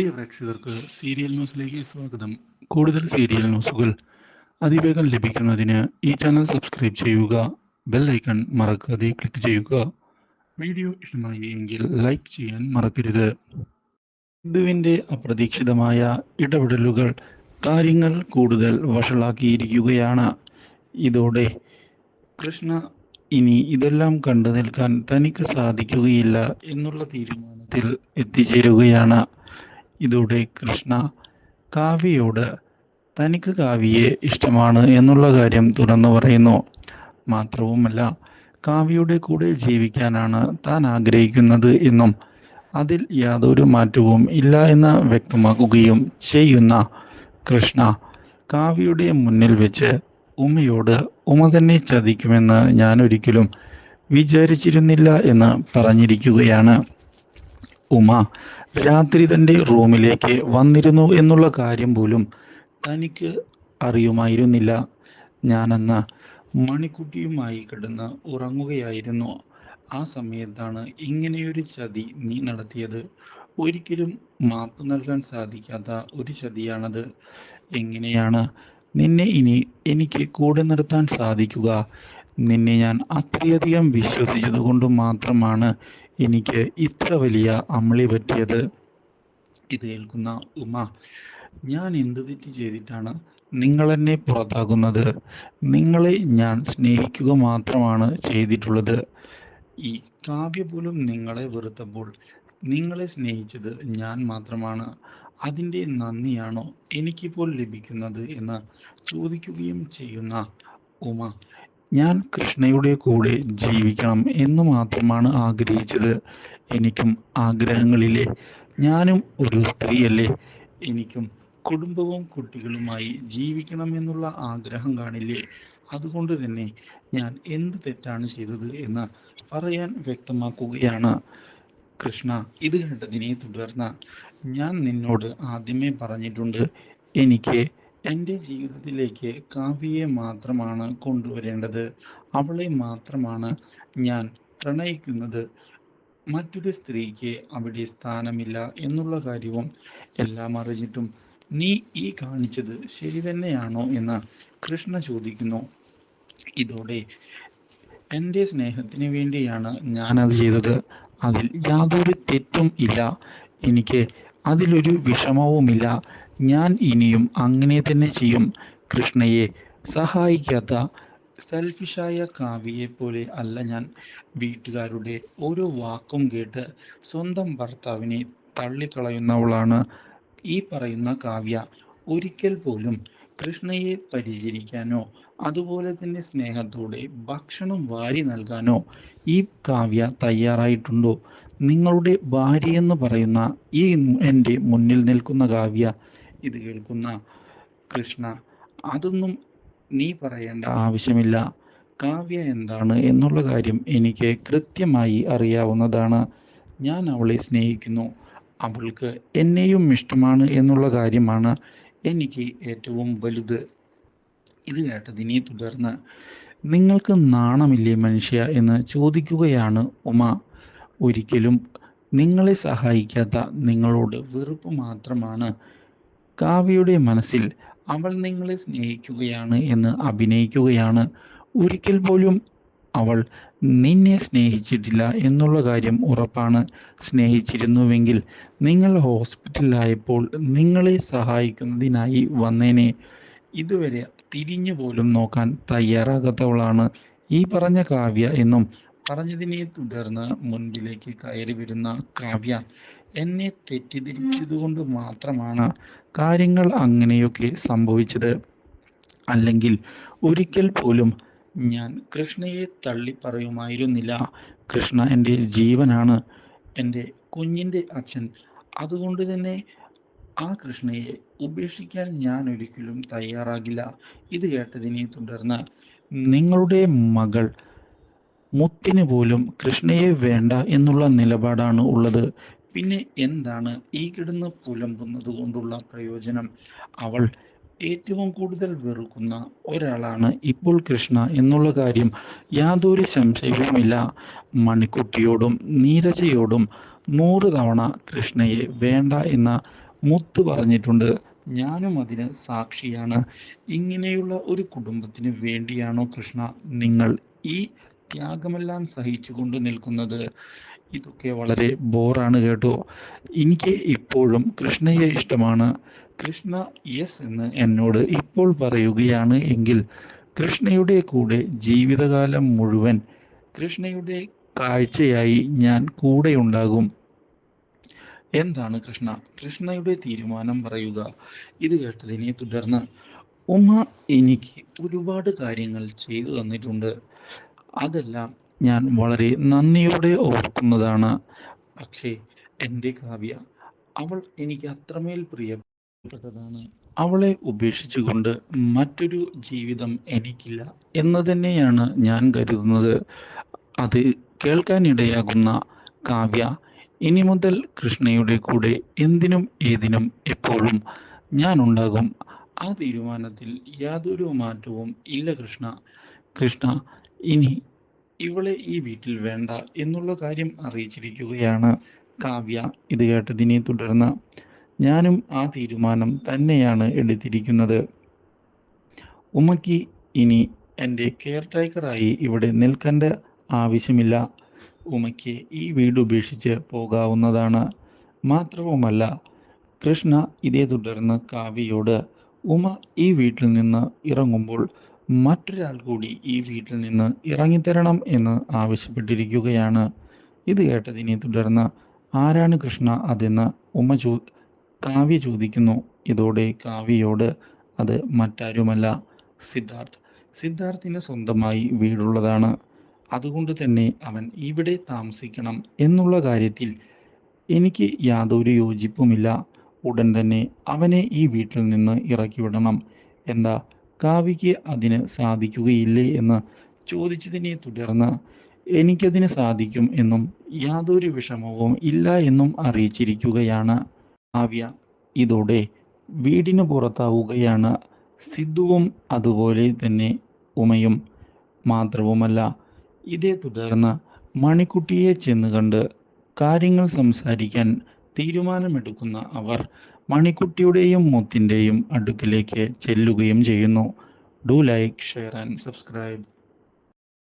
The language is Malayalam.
പ്രിയ പ്രേക്ഷകർക്ക് സീരിയൽ ന്യൂസിലേക്ക് സ്വാഗതം. കൂടുതൽ സീരിയൽ ന്യൂസുകൾ അതിവേഗം ലഭിക്കുന്നതിന് ഈ ചാനൽ സബ്സ്ക്രൈബ് ചെയ്യുക ബെൽ ഐക്കൺ മറക്കാതെ ക്ലിക്ക് ചെയ്യുക. വീഡിയോ ഇഷ്ടമായി എങ്കിൽ ലൈക്ക് ചെയ്യാൻ മറക്കരുത്. ബിന്ദുവിന്റെ അപ്രതീക്ഷിതമായ ഇടപെടലുകൾ കാര്യങ്ങൾ കൂടുതൽ വഷളാക്കിയിരിക്കുകയാണ്. ഇതോടെ കൃഷ്ണ ഇനി ഇതെല്ലാം കണ്ടു നിൽക്കാൻ തനിക്ക് സാധിക്കുകയില്ല എന്നുള്ള തീരുമാനത്തിൽ എത്തിച്ചേരുകയാണ്. ഇതോടെ കൃഷ്ണ കാവ്യയോട് തനിക്ക് കാവ്യയെ ഇഷ്ടമാണ് എന്നുള്ള കാര്യം തുറന്നു പറയുന്നു. മാത്രവുമല്ല കാവ്യയുടെ കൂടെ ജീവിക്കാനാണ് താൻ ആഗ്രഹിക്കുന്നത് എന്നും അതിൽ യാതൊരു മാറ്റവും ഇല്ല എന്ന് വ്യക്തമാക്കുകയും ചെയ്യുന്ന കൃഷ്ണ കാവ്യയുടെ മുന്നിൽ വെച്ച് ഉമ്മയോട് ഉമ തന്നെ ചതിക്കുമെന്ന് ഞാൻ ഒരിക്കലും വിചാരിച്ചിരുന്നില്ല എന്ന് പറഞ്ഞിരിക്കുകയാണ്. ഉമ രാത്രി തന്റെ റൂമിലേക്ക് വന്നിരുന്നു എന്നുള്ള കാര്യം പോലും തനിക്ക് അറിയുമായിരുന്നില്ല. ഞാനന്ന് മണിക്കുട്ടിയുമായി കിടന്ന് ഉറങ്ങുകയായിരുന്നു. ആ സമയത്താണ് ഇങ്ങനെയൊരു ചതി നീ നടത്തിയത്. ഒരിക്കലും മാപ്പ് നൽകാൻ സാധിക്കാത്ത ഒരു ചതിയാണത്. എങ്ങനെയാണ് നിന്നെ ഇനി എനിക്ക് കൂടെ നിർത്താൻ സാധിക്കുക? നിന്നെ ഞാൻ അത്രയധികം വിശ്വസിച്ചത് കൊണ്ട് മാത്രമാണ് എനിക്ക് ഇത്ര വലിയ അമളി പറ്റിയത്. ഇത് കേൾക്കുന്ന ഉമ ഞാൻ എന്ത് തെറ്റ് ചെയ്തിട്ടാണ് നിങ്ങൾ എന്നെ പുറത്താക്കുന്നത്? നിങ്ങളെ ഞാൻ സ്നേഹിക്കുക മാത്രമാണ് ചെയ്തിട്ടുള്ളത്. ഈ കാവ്യ പോലും നിങ്ങളെ വെറുത്തപ്പോൾ നിങ്ങളെ സ്നേഹിച്ചത് ഞാൻ മാത്രമാണ്. അതിന്റെ നന്ദിയാണോ എനിക്കിപ്പോൾ ലഭിക്കുന്നത് എന്ന് ചോദിക്കുകയും ചെയ്യുന്ന ഉമ ഞാൻ കൃഷ്ണയുടെ കൂടെ ജീവിക്കണം എന്ന് മാത്രമാണ് ആഗ്രഹിച്ചത്. എനിക്കും ആഗ്രഹങ്ങളില്ലേ. ഞാനും ഒരു സ്ത്രീയല്ലേ. എനിക്കും കുടുംബവും കുട്ടികളുമായി ജീവിക്കണം എന്നുള്ള ആഗ്രഹം കാണില്ലേ. അതുകൊണ്ട് തന്നെ ഞാൻ എന്ത് തെറ്റാണ് ചെയ്തത് എന്ന് പറയാൻ വ്യക്തമാക്കുകയാണ്. കൃഷ്ണ ഇത് കേട്ടതിനെ തുടർന്ന് ഞാൻ നിന്നോട് ആദ്യമേ പറഞ്ഞിട്ടുണ്ട് എനിക്ക് എന്റെ ജീവിതത്തിലേക്ക് കാവ്യയെ മാത്രമാണ് കൊണ്ടുവരേണ്ടത്. അവളെ മാത്രമാണ് ഞാൻ പ്രണയിക്കുന്നത്. മറ്റൊരു സ്ത്രീക്ക് അവിടെ സ്ഥാനമില്ല എന്നുള്ള കാര്യവും എല്ലാം അറിഞ്ഞിട്ടും നീ ഈ കാണിച്ചത് ശരി തന്നെയാണോ എന്ന് കൃഷ്ണ ചോദിക്കുന്നു. ഇതോടെ എന്റെ സ്നേഹത്തിന് വേണ്ടിയാണ് ഞാനത് ചെയ്തത്. അതിൽ യാതൊരു തെറ്റും ഇല്ല. എനിക്ക് അതിലൊരു വിഷമവുമില്ല. ഞാൻ ഇനിയും അങ്ങനെ തന്നെ ചെയ്യും. കൃഷ്ണയെ സഹായിക്കാത്ത സെൽഫിഷായ കാവ്യയെ പോലെ അല്ല ഞാൻ. വീട്ടുകാരുടെ ഓരോ വാക്കും കേട്ട് സ്വന്തം ഭർത്താവിനെ തള്ളിക്കളയുന്നവളാണ് ഈ പറയുന്ന കാവ്യ. ഒരിക്കൽ പോലും കൃഷ്ണയെ പരിചരിക്കാനോ അതുപോലെ തന്നെ സ്നേഹത്തോടെ ഭക്ഷണം വാരി നൽകാനോ ഈ കാവ്യ തയ്യാറായിട്ടുണ്ടോ? നിങ്ങളുടെ ഭാര്യയെന്ന് പറയുന്ന ഈ എന്റെ മുന്നിൽ നിൽക്കുന്ന കാവ്യ ഇത് കേൾക്കുന്ന കൃഷ്ണ അതൊന്നും നീ പറയേണ്ട ആവശ്യമില്ല. കാവ്യ എന്താണ് എന്നുള്ള കാര്യം എനിക്ക് കൃത്യമായി അറിയാവുന്നതാണ്. ഞാൻ അവളെ സ്നേഹിക്കുന്നു. അവൾക്ക് എന്നെയും ഇഷ്ടമാണ് എന്നുള്ള കാര്യമാണ് എനിക്ക് ഏറ്റവും വലുത്. ഇത് കേട്ടതിനെ തുടർന്ന് നിങ്ങൾക്ക് നാണമില്ലേ മനുഷ്യ? എന്ന് ചോദിക്കുകയാണ് ഉമ. ഒരിക്കലും നിങ്ങളെ സഹായിക്കാത്ത നിങ്ങളോട് വെറുപ്പ് മാത്രമാണ്. കാവ്യയുടെ മനസ്സിൽ അവൾ നിങ്ങളെ സ്നേഹിക്കുകയാണ് എന്ന് അഭിനയിക്കുകയാണ്. ഒരിക്കൽ പോലും അവൾ നിന്നെ സ്നേഹിച്ചിട്ടില്ല എന്നുള്ള കാര്യം ഉറപ്പാണ്. സ്നേഹിച്ചിരുന്നുവെങ്കിൽ നിങ്ങൾ ഹോസ്പിറ്റലിലായപ്പോൾ നിങ്ങളെ സഹായിക്കുന്നതിനായി വന്നേനെ. ഇതുവരെ തിരിഞ്ഞു പോലും നോക്കാൻ തയ്യാറാകാത്തവളാണ്. ഈ പറഞ്ഞ കാവ്യ എന്നും പറഞ്ഞതിനെ തുടർന്ന് മുൻപിലേക്ക് കയറി വരുന്ന കാവ്യ. എന്നെ തെറ്റിദ്ധരിച്ചതുകൊണ്ട് മാത്രമാണ് കാര്യങ്ങൾ അങ്ങനെയൊക്കെ സംഭവിച്ചത്. അല്ലെങ്കിൽ ഒരിക്കൽ പോലും ഞാൻ കൃഷ്ണയെ തള്ളി പറയുമായിരുന്നില്ല. കൃഷ്ണ എന്റെ ജീവനാണ്. എന്റെ കുഞ്ഞിന്റെ അച്ഛൻ. അതുകൊണ്ട് തന്നെ ആ കൃഷ്ണയെ ഉപേക്ഷിക്കാൻ ഞാൻ ഒരിക്കലും തയ്യാറാകില്ല. ഇത് കേട്ടതിനെ തുടർന്ന് നിങ്ങളുടെ മകൾ മുത്തിന് പോലും കൃഷ്ണയെ വേണ്ട എന്നുള്ള നിലപാടാണ് ഉള്ളത്. പിന്നെ എന്താണ് ഈ കിടന്ന് പുലമ്പുന്നത് കൊണ്ടുള്ള പ്രയോജനം? അവൾ ഏറ്റവും കൂടുതൽ വെറുക്കുന്ന ഒരാളാണ് ഇപ്പോൾ കൃഷ്ണ എന്നുള്ള കാര്യം യാതൊരു സംശയവുമില്ല. മണിക്കുട്ടിയോടും നീരജയോടും നൂറ് തവണ കൃഷ്ണയെ വേണ്ട എന്ന മുത്ത് പറഞ്ഞിട്ടുണ്ട്. ഞാനും അതിന് സാക്ഷിയാണ്. ഇങ്ങനെയുള്ള ഒരു കുടുംബത്തിന് വേണ്ടിയാണോ കൃഷ്ണ നിങ്ങൾ ഈ ത്യാഗമെല്ലാം സഹിച്ചുകൊണ്ട് നിൽക്കുന്നത്? ഇതൊക്കെ വളരെ ബോറാണ് കേട്ടോ. എനിക്ക് ഇപ്പോഴും കൃഷ്ണയെ ഇഷ്ടമാണ്. കൃഷ്ണ യെസ് എന്ന് എന്നോട് ഇപ്പോൾ പറയുകയാണ് എങ്കിൽ കൃഷ്ണയുടെ കൂടെ ജീവിതകാലം മുഴുവൻ കൃഷ്ണയുടെ കാഴ്ചയായി ഞാൻ കൂടെ ഉണ്ടാകും. എന്താണ് കൃഷ്ണ? കൃഷ്ണയുടെ തീരുമാനം പറയുക. ഇത് കേട്ടതിനെ തുടർന്ന് ഉമ്മ എനിക്ക് ഒരുപാട് കാര്യങ്ങൾ ചെയ്തു തന്നിട്ടുണ്ട്. അതെല്ലാം ഞാൻ വളരെ നന്ദിയോടെ ഓർക്കുന്നതാണ്. പക്ഷേ എന്റെ കാവ്യ അവൾ എനിക്ക് അത്രമേൽ പ്രിയപ്പെട്ടതാണ്. അവളെ ഉപേക്ഷിച്ചുകൊണ്ട് മറ്റൊരു ജീവിതം എനിക്കില്ല എന്ന് തന്നെയാണ് ഞാൻ കരുതുന്നത്. അത് കേൾക്കാനിടയാകുന്ന കാവ്യ ഇനി മുതൽ കൃഷ്ണയുടെ കൂടെ എന്തിനും ഏതിനും എപ്പോഴും ഞാൻ ഉണ്ടാകും ആ തീരുമാനത്തിൽ യാതൊരു മാറ്റവും ഇല്ല കൃഷ്ണ. കൃഷ്ണ ഇനി ഇവളെ ഈ വീട്ടിൽ വേണ്ട എന്നുള്ള കാര്യം അറിയിച്ചിരിക്കുകയാണ് കാവ്യ. ഇത് കേട്ടതിനെ തുടർന്ന് ഞാനും ആ തീരുമാനം തന്നെയാണ് എടുത്തിരിക്കുന്നത്. ഉമ്മയ്ക്ക് ഇനി എന്റെ കെയർ ടേക്കറായി ഇവിടെ നിൽക്കേണ്ട ആവശ്യമില്ല. ഉമയ്ക്ക് ഈ വീട് ഉപേക്ഷിച്ച് പോകാവുന്നതാണ്. മാത്രവുമല്ല കൃഷ്ണ ഇതേ തുടർന്ന് കാവ്യയോട് ഉമ ഈ വീട്ടിൽ നിന്ന് ഇറങ്ങുമ്പോൾ മറ്റൊരാൾ കൂടി ഈ വീട്ടിൽ നിന്ന് ഇറങ്ങിത്തരണം എന്ന് ആവശ്യപ്പെട്ടിരിക്കുകയാണ്. ഇത് കേട്ടതിനെ തുടർന്ന് ആരാണ് കൃഷ്ണ? അതെന്ന് ഉമ്മ ചോ കാവ്യ ചോദിക്കുന്നു. ഇതോടെ കാവ്യയോട് അത് മറ്റാരുമല്ല സിദ്ധാർത്ഥ്. സിദ്ധാർത്ഥിന് സ്വന്തമായി വീടുള്ളതാണ്. അതുകൊണ്ട് തന്നെ അവൻ ഇവിടെ താമസിക്കണം എന്നുള്ള കാര്യത്തിൽ എനിക്ക് യാതൊരു യോജിപ്പുമില്ല. ഉടൻ തന്നെ അവനെ ഈ വീട്ടിൽ നിന്ന് ഇറക്കി വിടണം എന്താ കാവ്യയ്ക്ക് അതിന് സാധിക്കുകയില്ലേ എന്ന് ചോദിച്ചതിനെ തുടർന്ന് എനിക്കതിന് സാധിക്കും എന്നും യാതൊരു വിഷമവും ഇല്ല എന്നും അറിയിച്ചിരിക്കുകയാണ്. കാവ്യ ഇതോടെ വീടിന് പുറത്താവുകയാണ്. സിദ്ധുവും അതുപോലെ തന്നെ ഉമയും മാത്രവുമല്ല. ഇതേ തുടർന്ന് മണിക്കുട്ടിയെ ചെന്ന് കണ്ട് കാര്യങ്ങൾ സംസാരിക്കാൻ തീരുമാനമെടുക്കുന്ന അവർ മണിക്കുട്ടിയുടെയും മുത്തിന്റെയും അടുക്കിലേക്ക് ചെല്ലുകയും ചെയ്യുന്നു. Do like share and subscribe